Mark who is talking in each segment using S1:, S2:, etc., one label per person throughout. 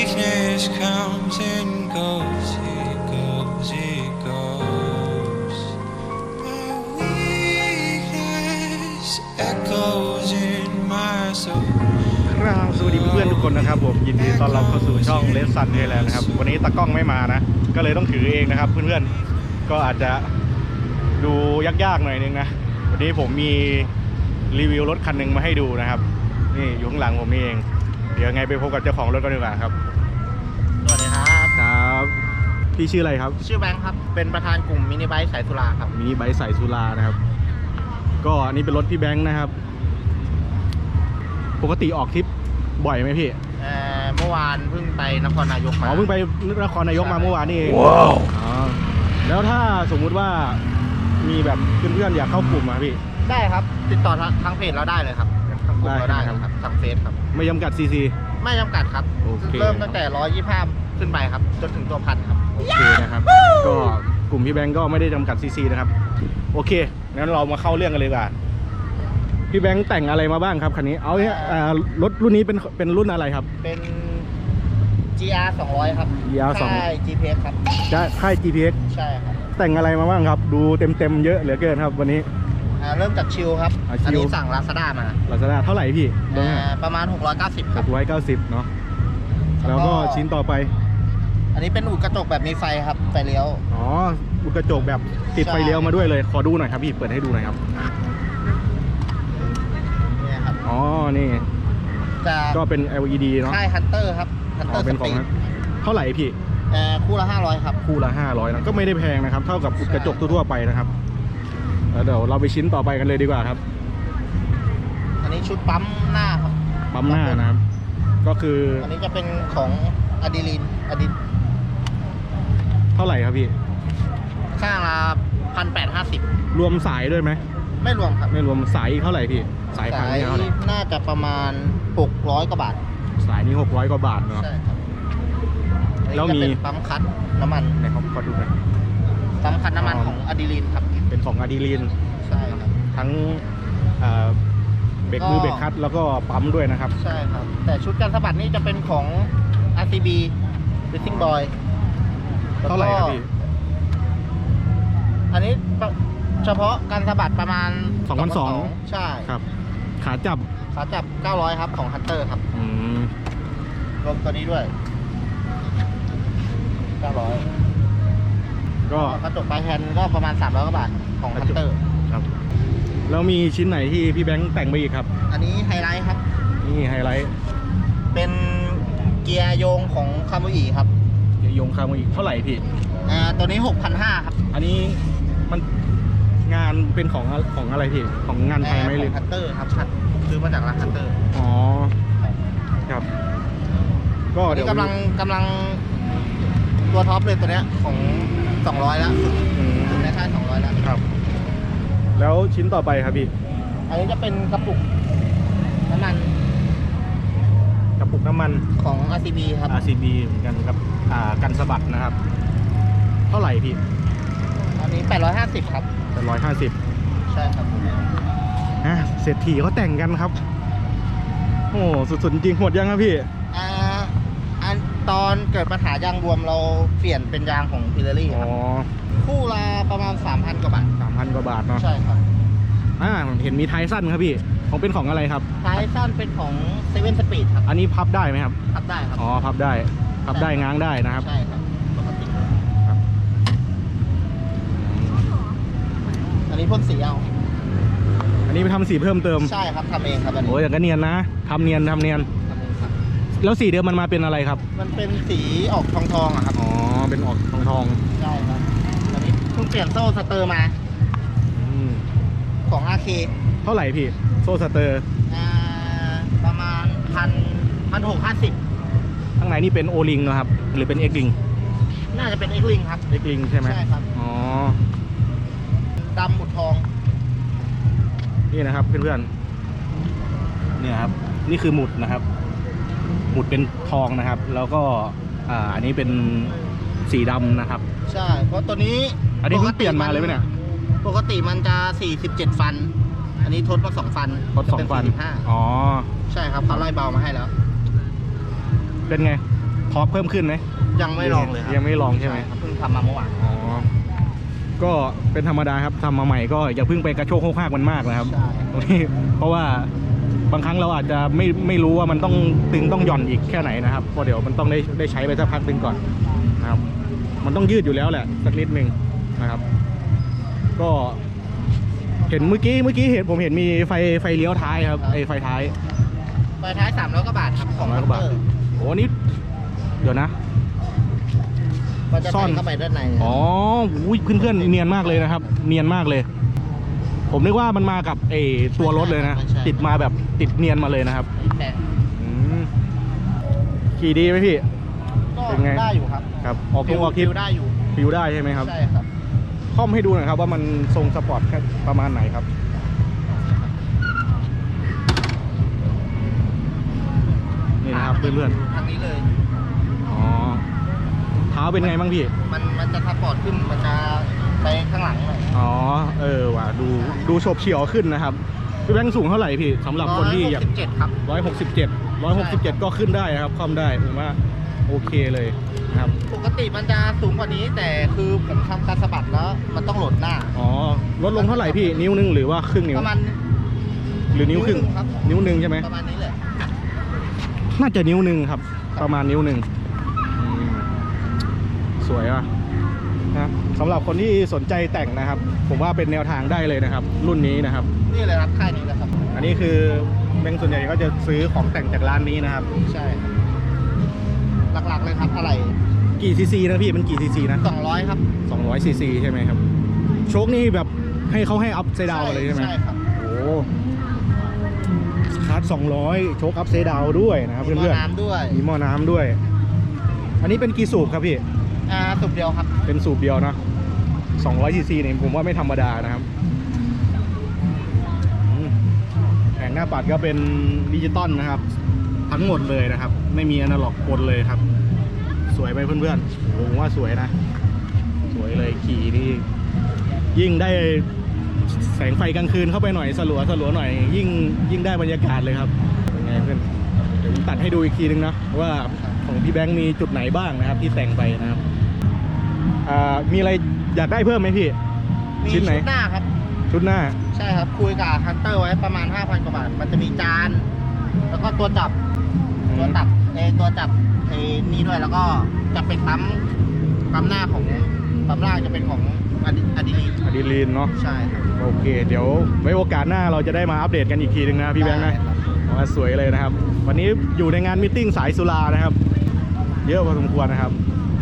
S1: weakness comes and goes, it goes, it goes. My weakness echoes in my soul.
S2: ครับสวัสดีเพื่อนๆทุกคนนะครับผมยินดีต้อนรับเข้าสู่ช่องเลสซันเทแลนด์นะครับ วันนี้ตากล้องไม่มานะ ก็เลยต้องถือเองนะครับเพื่อนๆ ก็อาจจะดูยากๆหน่อยนึงนะวันนี้ผมมีรีวิวรถคันหนึ่งมาให้ดูนะครับ นี่อยู่ข้างหลังผมนี่เอง เดี๋ยวไงไปพบกับเจ้าของรถกันดีกว่าครับ
S3: สวัสดีครับ
S2: ครับพี่ชื่ออะไรครับ
S3: ชื่อแบงค์ครับเป็นประธานกลุ่มมินิไบค์สายธุราครับ
S2: มินิไบค์ใส่สุรานะครับ ก็อันนี้เป็นรถพี่แบงค์นะครับ ปกติออกทริปบ่อยไหมพี่
S3: เอ่อเมื่อวานเพิ่งไปนครนายก
S2: อ๋
S3: มา
S2: อเพิ่งไปนครนายกมาเมื่อวานนี่เอง
S3: ว้าว
S2: อ๋อ แล้วถ้าสมมุติว่ามีแบบเพื่อนๆอยากเข้ากลุ่มอะพี่
S3: ได้ครับ ติดต่อทางทางเพจเราได้เลยครับทางกลุ่มเรา
S2: ได้
S3: ได้
S2: ใช่ไหม
S3: เลย
S2: ค
S3: ครับรับทางเฟซครับ
S2: ไม่จำกัดซีซี
S3: ไม่จำกัดครับ
S2: โอเค
S3: เริ่มตั้งแต่125ขึ้นไปครับ จนถึงตัวพันครับ
S2: โอเคนะครับ ก็กลุ่มพี่แบงก์ก็ไม่ได้จำกัดซีซีนะครับ โอเคงั้นเรามาเข้าเรื่องกันเลยดีกว่าพี่แบงค์แต่งอะไรมาบ้างครับคันนี้ เอาเนี่ยอ่ารถรุ่นนี้เป็นเป็นรุ่นอะไรครับ
S3: เป็น GR 200 ครับ
S2: GR 200
S3: ใช่ GPS ครับ
S2: จะค่าย GPX
S3: ใช่ครับ
S2: แต่งอะไรมาบ้างครับ ดูเต็มเต็มๆเยอะเหลือเกินครับวันนี้
S3: อ่าเริ่มจากชิลครับ
S2: อ่าชิล
S3: อันนี้สั่ง Lazada มา
S2: ลาซาด้าเท่าไหร่พี่เบอร์
S3: อ่าประมาณ 690ครับ
S2: ร้อยเก้าสิบเนาะแล้วก็ชิ้นต่อไป
S3: อันนี้เป็นอูดกระจกแบบมีไฟครับ ไฟเลี้ยว
S2: อ๋ออุดกระจกแบบติดไฟเลี้ยวมาด้วยเลย ขอดูหน่อยครับพี่เปิดให้ดูหน่อยครับ
S3: เนี่ยครับ
S2: อ๋อนี่
S3: จะ
S2: ก็เป็น LED เนาะ
S3: ค่าย Hunter ครับ
S2: อ๋
S3: Hunter
S2: อเป็นของ
S3: Speed
S2: เท่าไหร่พี่
S3: เอ่อคู่ละ500ครับ
S2: คู่ละ 500นะก็ไม่ได้แพงนะครับ เท่ากับอุดกระจกทั่วๆไปนะครับ แล้วเดี๋ยวเราไปชิ้นต่อไปกันเลยดีกว่าครับ
S3: อันนี้ชุดปั๊มหน้าครับ
S2: ปั๊มหน้านะครับ ก็คือ
S3: อันนี้จะเป็นของอะดีลินอะดิน
S2: เท่าไหร่ครับพี่
S3: ข้างละพันแปดห้าสิบ
S2: รวมสายด้วยไหม
S3: ไม่รวมครับ
S2: ไม่รวมสายเท่าไหร่พี่สายพัน
S3: สาย
S2: นี่เท่าไหร่
S3: น่าจะประมาณ 600กว่าบาท
S2: สายนี้600กว่าบาทเนาะ
S3: ใช่ครับ
S2: แล้วมี
S3: อันนี้จะเป็นปั๊มคัดน้ำมัน
S2: ไหนเขาขอดูหน่อย
S3: ปั๊มคัดน้ำมัน
S2: อ๋อ
S3: ของอะดีลินครับ
S2: เป็นของอะดีลีน
S3: ใช่ครับ
S2: ทั้งเอ่อเบรกมือ
S3: ก็
S2: เบรกคลัตช์แล้วก็ปั๊มด้วยนะครับ
S3: ใช่ครับ แต่ชุดการสะบัดนี่จะเป็นของ RCB Racing Boy แล้วก็
S2: เท่าไหร่ครับพี่
S3: อันนี้ปะ เฉพาะการสะบัดประมาณ
S2: 2,200
S3: ใช่
S2: ครับ ขาจับ
S3: ขาจับ 900 ครับของ Hunter ครับ
S2: อืม
S3: รวมตัวนี้ด้วย 900
S2: ก็
S3: กระจกปลายแฮนด์ก็ประมาณ 300กว่าบาทของ
S2: กระจก
S3: Hunter
S2: ครับแล้วมีชิ้นไหนที่พี่แบงค์แต่งไปอีกครับ
S3: อันนี้ไฮไลท์ครับ
S2: นี่ไฮไลท์
S3: เป็นเกียร์โยงของคามุอิครับ
S2: เดี๋ยวยงคามาอีกเท่าไหร่พี่
S3: อ่าตัวนี้ 6,500 ครับ
S2: อันนี้มัน งานเป็นของของอะไรพี่ของงานไทยไหมห
S3: ข
S2: รืออง
S3: Hunter ครับคัดซื้อมาจากร้าน Hunter
S2: อ๋อครับ ก็
S3: อัน
S2: เดี๋ย
S3: นี้
S2: ว
S3: กำลังกำลังตัวท็อปเลยตัวเนี้ยของ 200 แล้วสุด
S2: อืม
S3: สุดในค่าย200 แล้ว
S2: ครับ แล้วชิ้นต่อไปครับพี่
S3: อันนี้จะเป็นกระปุกน้ำมัน
S2: กระปุกน้ำมัน
S3: ของ RCB ครับ
S2: RCB เหมือนกันครับอ่ากันสะบัดนะครับ เท่าไหร่พี่
S3: อันนี้ 850 ครับ
S2: แต่ร้อยห้าสิบ
S3: ใช่ครับ
S2: อะเศรษฐีเขาแต่งกันครับ โอ้สุดๆจริงหมดยังครับพี่
S3: อ่าอันตอนเกิดปัญหายางรวมเราเปลี่ยนเป็นยางของพิลเลอรี่
S2: อ๋
S3: ค
S2: อ
S3: รับคู่ละประมาณ 3,000กว่าบาท
S2: สามพันกว่าบาทเนาะ
S3: ใช่ครับ
S2: อ่าเห็นมีไทสั้นครับพี่ของเป็นของอะไรครับ
S3: ท้ายสั้นเป็นของเซเว่นสปีดครับ
S2: อันนี้พับได้ไหมครับ
S3: พับได้ครับ
S2: อ๋อพับได้พับได้ง้างได้นะครับ
S3: ใช่ครับปกติ
S2: ครับ
S3: อั นนี้พ่นสีเอา
S2: อันนี้ไปทำสีเพิ่มเติม
S3: ใช่ครับทำเองครับอันนี้
S2: โอ้ยอย่างก็เนียนนะทำเนียนทำเนียน
S3: ทำเองครับ
S2: แล้วสีเดิมมันมาเป็นอะไรครับ
S3: มันเป็นสีออกทองทองๆอะครับ
S2: อ๋อเป็นออกทองทอง
S3: ใช่ครับอันนี้เพิ่งเปลี่ยนโซ่สเตอร์มา
S2: ๆอืม
S3: ของ RK
S2: เท่าไหร่พี่โซ่สเตอร์
S3: อ่าประมาณพันพันหกห้าสิบ
S2: ข้างในนี่เป็นโอลิงนะครับหรือเป็นเอ็กลิง
S3: น่าจะเป็นเอ็กลิงครับ
S2: เอ็กลิงใช่ไหม
S3: ใช่ครับ
S2: อ๋อ
S3: ดำหมุดทอง
S2: นี่นะครับเพื่อนๆเนี่ยครับนี่คือหมุดนะครับ หมุดเป็นทองนะครับ แล้วก็อ่าอันนี้เป็นสีดำนะครับ
S3: ใช่ เพราะตัวนี้
S2: อันนี้เพิ่งเปลี่ยนมาเลยไหมเนี่ย
S3: ปกติมันจะ 47 ฟัน อันนี้ทดมา2ฟัน
S2: ทดสองฟัน
S3: จะเป็45
S2: อ๋อ
S3: ใช่ครับเขาไล่เบามาให้แล้ว
S2: เป็นไงทอร์กเพิ่มขึ้นไหม
S3: ยังไม่ลองเลยครับ
S2: ยังไม่ลองใช่ไหม
S3: ครับเพิ่งทำมาเมื่อวาน
S2: อ๋อ ก็เป็นธรรมดาครับทำมาใหม่ก็อย่าเพิ่งไปกระโชกโคกหากมันมากนะครับ
S3: ใช่
S2: ตรงนี้เพราะว่าบางครั้งเราอาจจะไม่ไม่รู้ว่ามันต้องตึงต้องหย่อนอีกแค่ไหนนะครับเพราะเดี๋ยวมันต้องได้ได้ใช้ไปสักพักหนึ่งก่อนนะครับ มันต้องยืดอยู่แล้วแหละสักนิดหนึ่งนะครับ ก็เห็นเมื่อกี้เมื่อกี้เห็นผมเห็นมีไฟไฟเลี้ยวท้ายครับไอไฟท้าย
S3: ไฟท้าย300กว่าบาทครับของ
S2: 300กว่าบาท
S3: เตอร์
S2: โอ้นี่เดี๋ยวนะ
S3: มันจะ
S2: ซ่
S3: ใส่
S2: อน
S3: เข้าไปด้านใน
S2: อ๋ออุ้ยเพื่อนๆเนียนมากเลยนะครับ เนียนมากเลย ผมนึกว่ามันมากับไอตัวรถเลยนะ ติดมาแบบติดเนียนมาเลยนะครับ
S3: แต่
S2: อืมขี่ดีไหมพี่
S3: ก็
S2: เป็นไง
S3: ได้อยู่ครับ
S2: ครับออกทงออกทิศ
S3: ฟิวได้อยู่
S2: ฟิวได้ใช่ไหมครับ
S3: ใช่ครับ
S2: คล่อมให้ดูหน่อยครับ ว่ามันทรงสปอร์ตแค่ประมาณไหนครับนี่นะครับเพื่อน
S3: ทางนี้เลย
S2: ๆอ๋อเท้าเป็นไงบ้างพี่
S3: มันมันจะทับปอร์ตขึ้นมันจะไปข้างหลังหน่อย
S2: อ๋อ เออว่ะดูดูโฉบเฉี่ยวขึ้นนะครับพี่แบงค์สูงเท่าไหร่พี่สำหรับคนที่อยาก
S3: 167ครับ
S2: ร้อยหกสิบเจ็ดร้อยหกสิบเจ็ดก็ขึ้นได้นะครับคล่อมได้ผมว่าโอเคเลยนะครับ
S3: ปกติมันจะสูงกว่านี้แต่คือผมทำการสะบัดแล้ว มันต้องโหลดหน้า
S2: อ๋อลดลงเท่าไหร่พี่นิ้วหนึงหรือว่าครึ่งนิ้ว
S3: ประมาณ
S2: หรือนิ้วครึ่ง
S3: นิ้วหนึ่งครับ
S2: นิ้วหนึ่งใช่ไหม
S3: ประมาณนี้เลย
S2: น่าจะนิ้วหนึ่งครับ ประมาณนิ้วหนึ่งอืม สวยว่ะนะสำหรับคนที่สนใจแต่งนะครับ ผมว่าเป็นแนวทางได้เลยนะครับ รุ่นนี้นะครับ
S3: นี่เลยครับค่ายนี้เลยครับ
S2: อันนี้คือแบงค์ส่วนใหญ่ก็จะซื้อของแต่งจากร้านนี้นะครับ
S3: ใช่ครับหลักๆเลยครับอะไร
S2: กี่ซีซีนะพี่มันกี่ซีซีนะ
S3: 200 ครับ
S2: 200ซีซีใช่ไหมครับ โชคนี่แบบให้เขาให้อัพไซด์ดาวเลยใช่ไหม
S3: ใช่ครับ
S2: โอ้คัส200 โชคอัพไซด์ดาวด้วยนะครับ
S3: มีหม้
S2: เพื่อน
S3: น้ำด้วย
S2: ๆมีหม้อน้ำด้วย อันนี้เป็นกี่สูบครับพี่
S3: อ่าสุดเดียวครับ
S2: เป็นสูบเดียวนะ200ซีซีเนี่ยผมว่าไม่ธรรมดานะครับอืมแผงหน้าปัดก็เป็นดิจิตอลนะครับ ทั้งหมดเลยนะครับ ไม่มีอนาล็อกปนเลยครับ สวยไหมเพื่อนๆผมว่าสวยนะ สวยเลยขี่นี่ยิ่งได้แสงไฟกลางคืนเข้าไปหน่อยสลัวสลัวหน่อย ยิ่งยิ่งได้บรรยากาศเลยครับเป็นไงเพื่อนเดี๋ยวผมตัดให้ดูอีกทีนึงนะว่าของพี่แบงค์มีจุดไหนบ้างนะครับ ที่แต่งไปนะครับ อ่ามีอะไรอยากได้เพิ่มไหมพี่
S3: มี
S2: ชิ้นไหน
S3: ชุดหน้าครับ
S2: ชุดหน้า
S3: ใช่ครับ คุยกับฮันเตอร์ไว้ประมาณ 5,000 กว่าบาท มันจะมีจาน แล้วก็ตัวจับ ตัวจับเออตัวจับเออนี่ด้วย แล้วก็จะเป็นปั๊ม ปั๊มหน้าของ ปั๊มล่างจะเป็นของอดิอดิลี
S2: อะดรีลีนเนาะ
S3: ใช่ครับ
S2: โอเค เดี๋ยวไว้โอกาสหน้าเราจะได้มาอัปเดตกันอีกทีนึงนะพี่แบงค์นะ
S3: ได้ครับ
S2: ว่าสวยเลยนะครับ วันนี้อยู่ในงานมิทติ้งสายสุรานะครับ เยอะพอสมควรนะครับ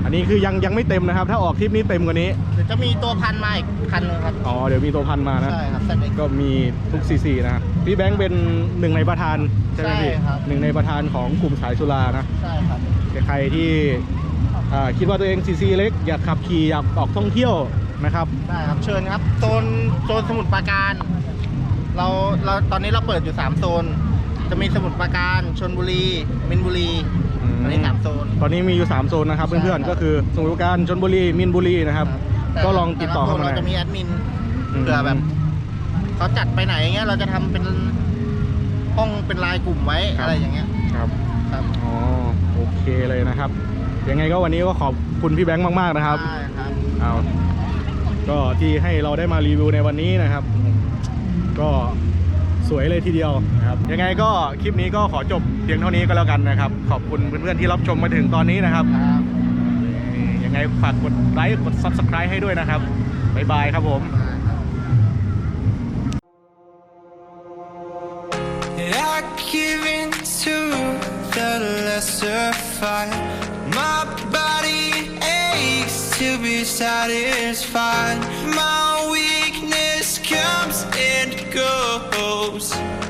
S2: อันนี้คือยังยังไม่เต็มนะครับ ถ้าออกทริปนี้เต็มกว่านี้
S3: เดี๋ยวจะมีตัวพันมาอีกคันหนึงครับ
S2: อ๋อเดี๋ยวมีตัวพันมานะ
S3: ใช่ครับแต่เด็ก
S2: ก็มีทุกซีซีนะครับพี่แบงค์เป็นหนึ่งในประธานใช่ไหมพี่
S3: ใช่ครับ
S2: หนึ่งในประธานของกลุ่มสายสุรานะ
S3: ใช่ครับ
S2: ใครที่อ่าคิดว่าตัวเองซีซีเล็กอยากขับขี่อยากออกท่องเที่ยวนะครับ
S3: ได้ครับ เชิญครับ โซนโซนสมุทรปราการ เราเราตอนนี้เราเปิดอยู่ 3 โซน จะมีสมุทรปราการชนบุรีมินบุรี
S2: อืม
S3: อันนี้สามโซน
S2: ตอนนี้มีอยู่ 3 โซนนะครับ
S3: ใช่
S2: เพื่อน
S3: ครับ
S2: ๆก็คือสมุทรปราการชนบุรีมินบุรีนะครับ
S3: แต่
S2: ก็ลองติดต่อเข้ามา
S3: แต่ละโซน
S2: หน่อย
S3: เราจะมีแอดมิน
S2: อืม
S3: เผื่อแบบเขาจัดไปไหนอย่างเงี้ยเราจะทำเป็นห้องเป็นรายกลุ่มไว้อะไรอย่างเงี้ย
S2: ครับ
S3: ครับ
S2: อ๋อ โอเคเลยนะครับ ยังไงก็วันนี้ก็ขอบคุณพี่แบงค์มากๆนะครับ
S3: ได้ครับ
S2: เอาก็ที่ให้เราได้มารีวิวในวันนี้นะครับ ก็ สวยเลยทีเดียวนะครับยังไงก็คลิปนี้ก็ขอจบเพียงเท่านี้ก็แล้วกันนะครับ ขอบคุณเพื่อนๆที่รับชมมาถึงตอนนี้นะครับ
S3: ครับ
S2: ยังไงฝากกดไลค์กด subscribe ให้ด้วยนะครับบ๊ายบายครับผม
S1: I give in to the lesser fight. My body aches to be satisfied. close.